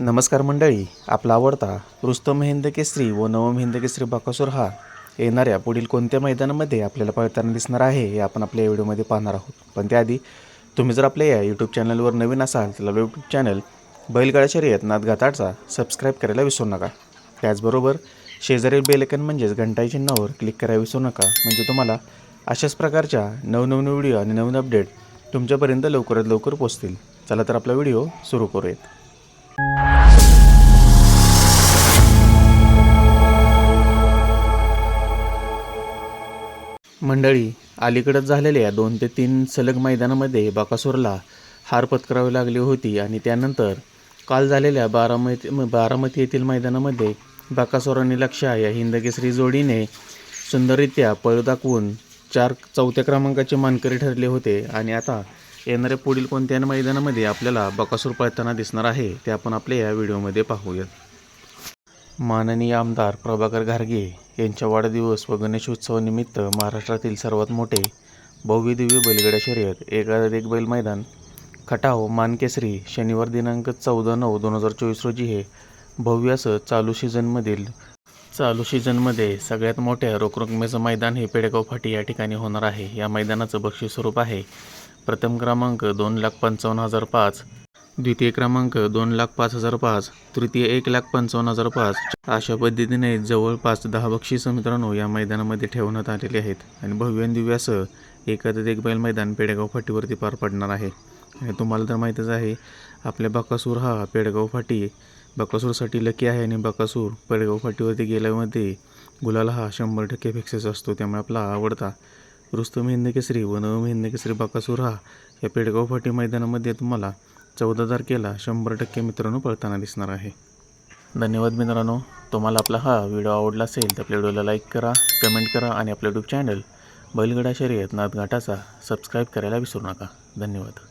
नमस्कार मंडळी आपला आवडता रुस्तम हिंद केसरी व नवम हिंद केसरी बाकासूर हा येणाऱ्या पुढील कोणत्या मैदानामध्ये आपल्याला पळताना दिसणार आहे हे आपण आपल्या या व्हिडिओमध्ये पाहणार आहोत. पण त्याआधी तुम्ही जर आपल्या या यूट्यूब चॅनलवर नवीन असाल तर यूट्यूब चॅनल बैलगाडा शर्यत नाथघाटाचा सबस्क्राईब करायला विसरू नका. त्याचबरोबर शेजारील बेलेकन म्हणजेच घंटाई चिन्हावर क्लिक करायला विसरू नका. म्हणजे तुम्हाला अशाच प्रकारच्या नवनवीन व्हिडिओ आणि नवीन अपडेट तुमच्यापर्यंत लवकरात लवकर पोचतील चला तर आपला व्हिडिओ सुरू करूयात. मंडळी अलीकडंच झालेल्या दोन ते तीन सलग मैदानामध्ये बकासूरला हार पत्करावी लागली होती आणि त्यानंतर काल झालेल्या बारामती बारामती येथील मैदानामध्ये बकासूर आणि लक्षा या हिंदकेसरी जोडीने सुंदररित्या पळ दाखवून चार चौथ्या क्रमांकाचे मानकरी ठरले होते आणि आता येणाऱ्या पुढील कोणत्या मैदानामध्ये आपल्याला बकासूर पळताना दिसणार आहे ते आपण आपल्या या व्हिडिओमध्ये पाहूयात. माननीय आमदार प्रभाकर घारगे यांच्या वाढदिवस व गणेशोत्सवानिमित्त महाराष्ट्रातील सर्वात मोठे भव्यदिव्य दिव्य शर्यत एकाधिक एक बैल मैदान खटाव मानकेसरी शनिवार दिनांक चौदा नऊ दोन हजार चोवीस रोजी हे भव्य असं चालू सीझनमधील चालू सीझनमध्ये सगळ्यात मोठ्या रोखरकमेचं मैदान हे पेडगाव फाटी या ठिकाणी होणार आहे. या मैदानाचं बक्षीस स्वरूप आहे प्रथम क्रमांक दोन लाख पंचावन्न हजार पाच द्वितीय क्रमांक दोन लाख पाच हजार पाच तृतीय एक लाख पंचावन्न हजार पाच. अशा पद्धतीने जवळपास दहा बक्षिसं मित्रांनो या मैदानामध्ये ठेवण्यात आलेले आहेत. आणि भव्य आणि दिव्य असं एक बैल मैदान पेडगाव फाटीवरती पार पडणार आहे. आणि तुम्हाला तर माहीतच आहे आपल्या बकासूर हा पेडगाव फाटी बकासूरसाठी लकी आहे आणि बकासूर पेडगाव फाटीवरती गेल्यामध्ये गुलाल हा शंभर टक्के फिक्सेस असतो त्यामुळे आपला आवडता रुस्तम हिंद केसरी व नवम हिंद केसरी बकासूर हा या पेडगाव फाटी मैदानामध्ये तुम्हाला चौदा तारखेला शंभर टक्के मित्रांनो पळताना दिसणार आहे. धन्यवाद मित्रांनो. तुम्हाला आपला हा व्हिडिओ आवडला असेल तर आपल्या व्हिडिओला लाईक करा कमेंट करा आणि आपलं यूट्यूब चॅनल बैलगडा शर्यत नादघाटाचा सबस्क्राईब करायला विसरू नका. धन्यवाद.